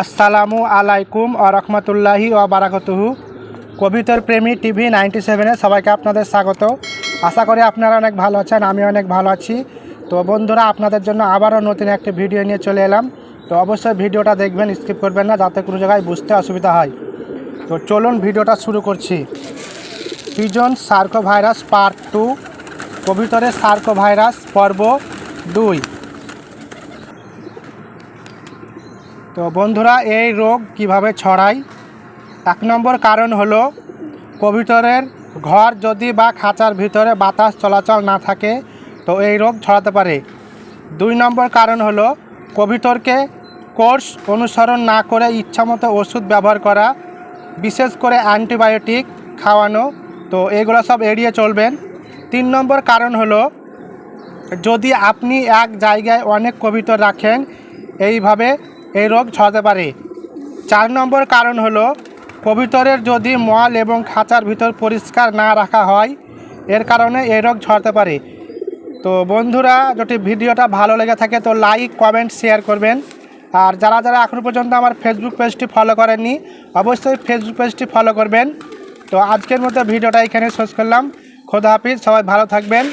আসসালামু আলাইকুম আ রহমতুল্লাহি ও বারাকতুহু। কবিতর প্রেমী টিভি নাইনটি সেভেনে সবাইকে আপনাদের স্বাগত। আশা করি আপনারা অনেক ভালো আছেন আমি অনেক ভালো আছি। তো বন্ধুরা, আপনাদের জন্য আবারও নতুন একটি ভিডিও নিয়ে চলে এলাম। তো অবশ্যই ভিডিওটা দেখবেন, স্কিপ করবেন না, যাতে কোনো জায়গায় বুঝতে অসুবিধা হয়। তো চলুন ভিডিওটা শুরু করছি। Pigeon circovirus part two, কবিতরের সার্কো ভাইরাস পর্ব দুই। তো বন্ধুরা, এই রোগ কীভাবে ছড়ায়? এক নম্বর কারণ হলো কবিতরের ঘর যদি বা খাঁচার ভিতরে বাতাস চলাচল না থাকে, তো এই রোগ ছড়াতে পারে। দুই নম্বর কারণ হলো কবিতরকে কোর্স অনুসরণ না করে ইচ্ছামতো ওষুধ ব্যবহার করা, বিশেষ করে অ্যান্টিবায়োটিক খাওয়ানো, তো এগুলো সব এড়িয়ে চলবেন। তিন নম্বর কারণ হলো, যদি আপনি এক জায়গায় অনেক কবিতর রাখেন, এইভাবে এই রোগ ছড়াতে পারে। চার নম্বর কারণ হলো, কবিতরের যদি মল এবং খাঁচার ভিতর পরিষ্কার না রাখা হয়, এর কারণে এই রোগ ছড়াতে পারে। তো বন্ধুরা, যদি ভিডিওটা ভালো লেগে থাকে তো লাইক, কমেন্ট, শেয়ার করবেন। আর যারা যারা এখনও পর্যন্ত আমার ফেসবুক পেজটি ফলো করেননি, অবশ্যই ফেসবুক পেজটি ফলো করবেন। তো আজকের মতো ভিডিওটা এখানে শেষ করলাম। খোদা হাফিজ, সবাই ভালো থাকবেন।